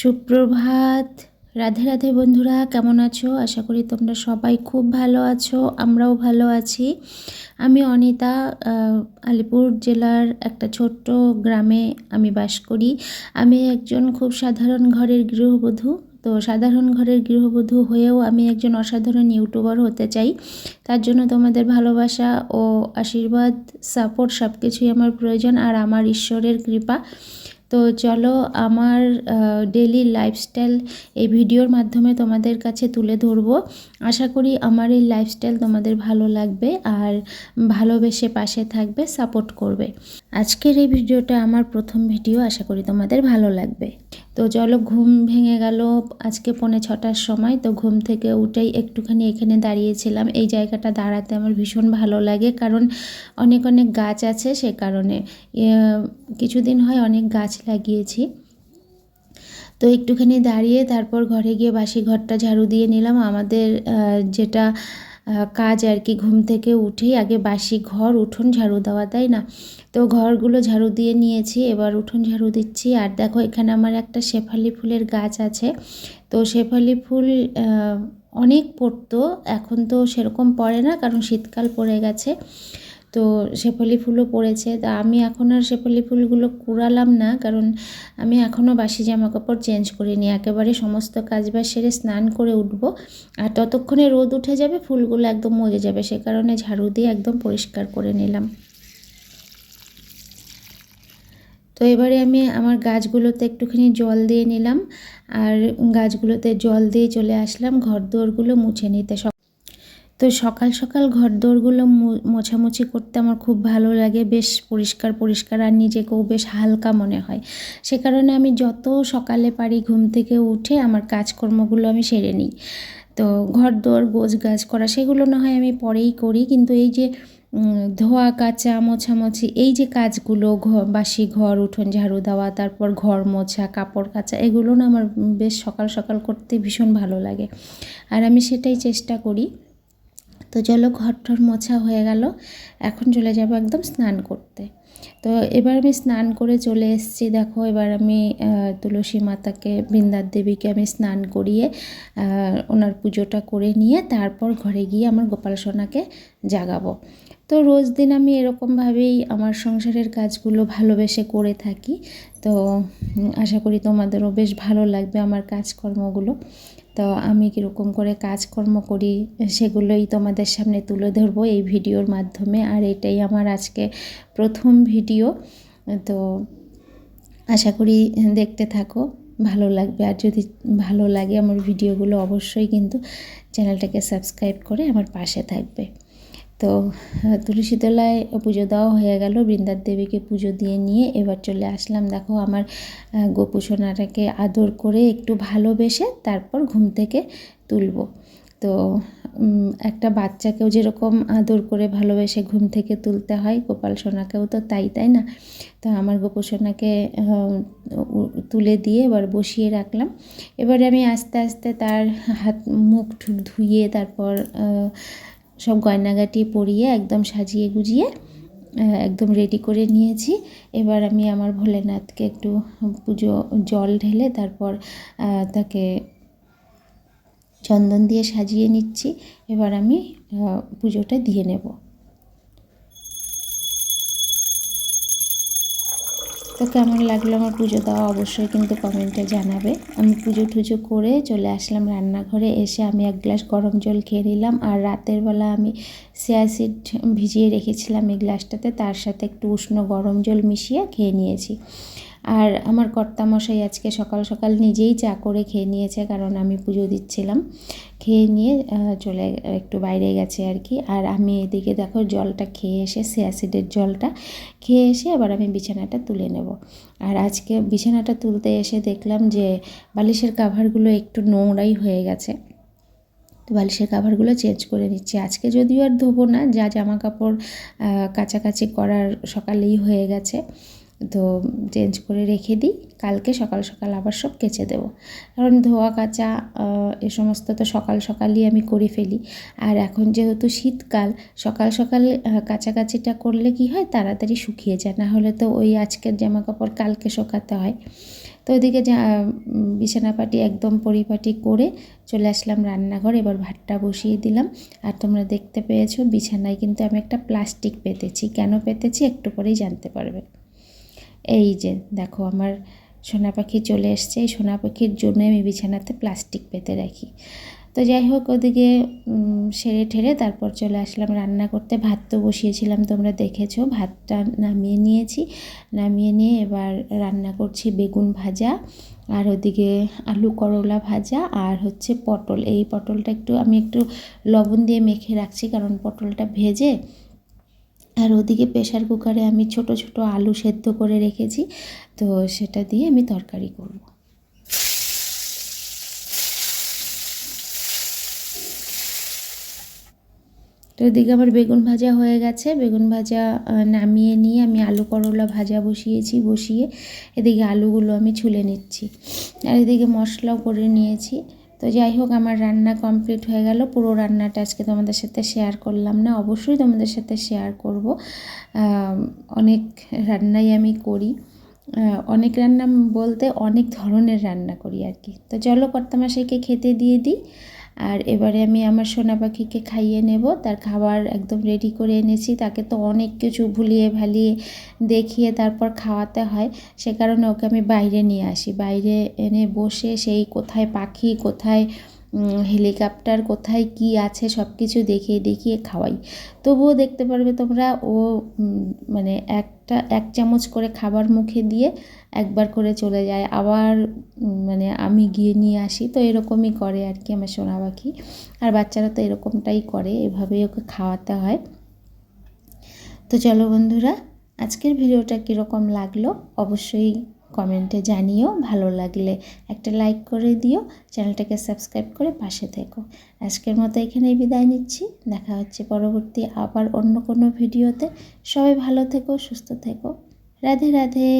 সুপ্রভাত। রাধে রাধে বন্ধুরা, কেমন আছো? আশা করি তোমরা সবাই খুব ভালো আছো, আমরাও ভালো আছি। আমি অনিতা আলিপুর জেলার একটা ছোট্ট গ্রামে আমি বাস করি। আমি একজন খুব সাধারণ ঘরের গৃহবধূ। তো সাধারণ ঘরের গৃহবধূ হয়েও আমি একজন অসাধারণ ইউটিউবার হতে চাই। তার জন্য তোমাদের ভালোবাসা ও আশীর্বাদ, সাপোর্ট সব কিছুই আমার প্রয়োজন আর আমার ঈশ্বরের কৃপা। তো চলো আমার ডেলি লাইফস্টাইল এই ভিডিওর মাধ্যমে তোমাদের কাছে তুলে ধরবো। আশা করি আমার এই লাইফস্টাইল তোমাদের ভালো লাগবে আর ভালোবেসে পাশে থাকবে সাপোর্ট করবে। আজকের এই ভিডিওটা আমার প্রথম ভিডিও আশা করি তোমাদের ভালো লাগবে। তো চলো ঘুম ভেঙে গেল। আজকে পৌনে ছটার সময়, তো ঘুম থেকে উঠেই একটুখানি এখানে দাঁড়িয়েছিলাম। এই জায়গাটা দাঁড়াতে আমার ভীষণ ভালো লাগে, কারণ অনেক অনেক গাছ আছে সে কারণে। কিছুদিন হয় অনেক গাছ লাগিয়েছি। তো একটুখানি দাঁড়িয়ে তারপর ঘরে গিয়ে বাসি ঘরটা ঝাড়ু দিয়ে নিলাম। আমাদের যেটা কাজ আর কি, ঘুম থেকে উঠেই আগে বাসি ঘর, উঠোন ঝাড়ু দেওয়া, তাই না? তো ঘরগুলো ঝাড়ু দিয়ে নিয়েছি, এবার উঠোন ঝাড়ু দিচ্ছি। আর দেখো, এখানে আমার একটা শেফালি ফুলের গাছ আছে। তো শেফালি ফুল অনেক পড়তো, এখন তো সেরকম পড়ে না, কারণ শীতকাল পড়ে গেছে। তো শেফালি ফুলও পড়েছে। তা আমি এখন আর শেফালি ফুলগুলো কুড়ালাম না, কারণ আমি এখনও বাসি জামা কাপড় চেঞ্জ করিনি। একেবারে সমস্ত কাজ বাজ সেরে স্নান করে উঠবো। আর ততক্ষণে রোদ উঠে যাবে, ফুলগুলো একদম মজে যাবে। সে কারণে ঝাড়ু দিয়ে একদম পরিষ্কার করে নিলাম। তো এবারে আমি আমার গাছগুলোতে একটুখানি জল দিয়ে নিলাম। আর গাছগুলোতে জল দিয়ে চলে আসলাম ঘর দোরগুলো মুছে নিতে। তো সকাল সকাল ঘর দোরগুলো মোছামুছি করতে আমার খুব ভালো লাগে, বেশ পরিষ্কার পরিষ্কার আর নিজেকেও বেশ হালকা মনে হয়। সে কারণে আমি যত সকালে পারি ঘুম থেকে উঠে আমার কাজকর্মগুলো আমি সেরে নিই। তো ঘর দোর গোছ গাছ করা সেগুলো না হয় আমি পরেই করি, কিন্তু এই যে ধোয়া, কাচা, মোছামুছি, এই যে কাজগুলো ঘর বাসি ঘর, উঠোন, ঝাড়ু দেওয়া, তারপর ঘর মোছা, কাপড় কাচা, এগুলো না আমার বেশ সকাল সকাল করতে ভীষণ ভালো লাগে। আর আমি সেটাই চেষ্টা করি। তো চলো ঘর টর মোছা হয়ে গেল। এখন চলে যাব একদম স্নান করতে। তো এবার আমি স্নান করে চলে এসেছি। দেখো এবার আমি তুলসী মাতাকে, বৃন্দার দেবীকে আমি স্নান করিয়ে ওনার পুজোটা করে নিয়ে তারপর ঘরে গিয়ে আমার গোপাল সোনাকে জাগাবো। তো রোজ দিন আমি এরকমভাবেই আমার সংসারের কাজগুলো ভালোবেসে করে থাকি। তো আশা করি তোমাদেরও বেশ ভালো লাগবে আমার কাজকর্মগুলো। তো আমি কীরকম করে কাজকর্ম করি সেগুলোই তোমাদের সামনে তুলে ধরবো এই ভিডিওর মাধ্যমে। আর এটাই আমার আজকে প্রথম ভিডিও। তো আশা করি দেখতে থাকো, ভালো লাগবে। আর যদি ভালো লাগে আমার ভিডিওগুলো অবশ্যই কিন্তু চ্যানেলটাকে সাবস্ক্রাইব করে আমার পাশে থাকবে। তো তুলসী তলায় পুজো দেওয়া হয়ে গেল। বৃন্দার দেবীকে পুজো দিয়ে নিয়ে এবার চলে আসলাম। দেখো আমার আহ, গোপুসোনাটাকে আদর করে একটু ভালোবেসে তারপর ঘুম থেকে তুলবো। তো একটা বাচ্চাকেও যেরকম আদর করে ভালোবেসে ঘুম থেকে তুলতে হয় গোপাল সোনাকেও তো তাই তাই না? তো আমার গোপাল সোনাকে তুলে দিয়ে এবার বসিয়ে রাখলাম। এবারে আমি আস্তে আস্তে তার হাত মুখ ঠুক ধুইয়ে তারপর সব গয়নাগাটি পরিয়ে একদম সাজিয়ে গুজিয়ে একদম রেডি করে নিয়েছি। এবার আমি আমার ভোলেনাথকে একটু পুজো, জল ঢেলে তারপর তাকে চন্দন দিয়ে সাজিয়ে নিচ্ছি। এবার আমি পুজোটা দিয়ে নেব। তো কেমন লাগল আমার পুজো দেওয়া অবশ্যই কিন্তু কমেন্টে জানাবে। আমি পুজো টুজো করে চলে আসলাম রান্নাঘরে, এসে আমি এক গ্লাস গরম জল খেয়ে নিলাম আর রাতের বেলা আমি সিয়াসিড ভিজিয়ে রেখেছিলাম এই গ্লাসটাতে, তার সাথে একটু উষ্ণ গরম জল মিশিয়ে খেয়ে নিয়েছি। আর আমার কর্তামশাই আজকে সকাল সকাল নিজেই চা করে খেয়ে নিয়েছে, কারণ আমি পুজো দিচ্ছিলাম। খেয়ে নিয়ে চলে, একটু বাইরে গেছে আর কি। আর আমি এদিকে দেখো জলটা খেয়ে এসে সিয়াসিডের জলটা খেয়ে এসে আবার আমি বিছানাটা তুলে নেব। আর আজকে বিছানাটা তুলতে এসে দেখলাম যে বালিশের কাভারগুলো একটু নোংরাই হয়ে গেছে। বালিশের কাভারগুলো চেঞ্জ করে নিচ্ছি। আজকে যদিও আর ধোবো না, যা জামা কাপড় কাছাকাছি করার সকালেই হয়ে গেছে। তো চেঞ্জ করে রেখে দিই। কালকে সকাল সকাল আবার সব কেচে দেবো। কারণ ধোয়া, কাচা এ সমস্ত তো সকাল সকালই আমি করে ফেলি। আর এখন যেহেতু শীতকাল, সকাল সকাল কাচাকাচিটা করলে কি হয়? তাড়াতাড়ি শুকিয়ে যায়। না হলে তো ওই আজকের জামা কাপড় কালকে শোকাতে হয়। তো ওদিকে যা বিছানাপাটি একদম পরিপাটি করে চলে আসলাম রান্নাঘর। এবার ভাতটা বসিয়ে দিলাম। আর তোমরা দেখতে পেয়েছ, বিছানায় কিন্তু আমি একটা প্লাস্টিক পেতেছি। কেন পেতেছি? একটু পরেই জানতে পারবে। এই যে, দেখো আমার সোনা পাখি চলে এসছে। এই সোনা পাখির জন্য আমি বিছানাতে প্লাস্টিক পেতে রাখি। তো যাই হোক, ওদিকে সেরে ঠেরে তারপর চলে আসলাম রান্না করতে। ভাত তো বসিয়েছিলাম, তোমরা দেখেছ। ভাতটা নামিয়ে নিয়েছি। নামিয়ে নিয়ে এবার রান্না করছি বেগুন ভাজা আর ওদিকে আলু করলা ভাজা আর হচ্ছে পটল। এই পটলটা একটু, আমি একটু লবণ দিয়ে মেখে রাখছি কারণ পটলটা ভেজে আর ওদিকে প্রেশার কুকারে আমি ছোট ছোট আলু সেদ্ধ করে রেখেছি। তো সেটা দিয়ে আমি তরকারি করব। তো এদিকে আমার বেগুন ভাজা হয়ে গেছে। বেগুন ভাজা নামিয়ে নিয়ে আমি আলু করলা ভাজা বসিয়েছি, বসিয়ে এদিকে আলুগুলো আমি ছুলে নিচ্ছি। আর এদিকে মশলাও করে নিয়েছি। তো যাই হোক, আমার রান্না কমপ্লিট হয়ে গেল। পুরো রান্নাটা আজকে তোমাদের সাথে শেয়ার করলাম না। অবশ্যই তোমাদের সাথে শেয়ার করব। অনেক রান্নাই আমি করি। অনেক রান্না বলতে অনেক ধরনের রান্না করি আর কি। তো চলো কর্তামাশাইকে খেতে দিয়ে দিই। আর এবারে আমি আমার সোনা পাখিকে খাইয়ে নেব। তার খাবার একদম রেডি করে এনেছি। তাকে তো অনেক কিছু ভুলিয়ে ভালিয়ে দেখিয়ে তারপর খাওয়াতে হয়। সে কারণে ওকে আমি বাইরে নিয়ে আসি। বাইরে এনে বসে সেই কোথায় পাখি, কোথায় হেলিকপ্টার কোথায় কি আছে সব কিছু দেখিয়ে দেখিয়ে খাওয়াই। তবুও দেখতে পারবে তোমরা, ও মানে একটা, এক চামচ করে খাবার মুখে দিয়ে একবার করে চলে যায়। আবার মানে আমি গিয়ে নিয়ে আসি। তো এরকমই করে আর কি আমার সোনা পাখি। আর বাচ্চারা তো এরকমটাই করে, এভাবেই ওকে খাওয়াতে হয়। তো চলো বন্ধুরা, আজকের ভিডিওটা কীরকম লাগল? অবশ্যই কমেন্টে জানিও, ভালো লাগলে একটা লাইক করে দিও, চ্যানেলটাকে সাবস্ক্রাইব করে পাশে থেকো। আজকের মতো এখানেই বিদায় নিচ্ছি, দেখা হচ্ছে পরবর্তী আবার অন্য কোনো ভিডিওতে সবাই ভালো থেকো, সুস্থ থেকো। রাধে রাধে।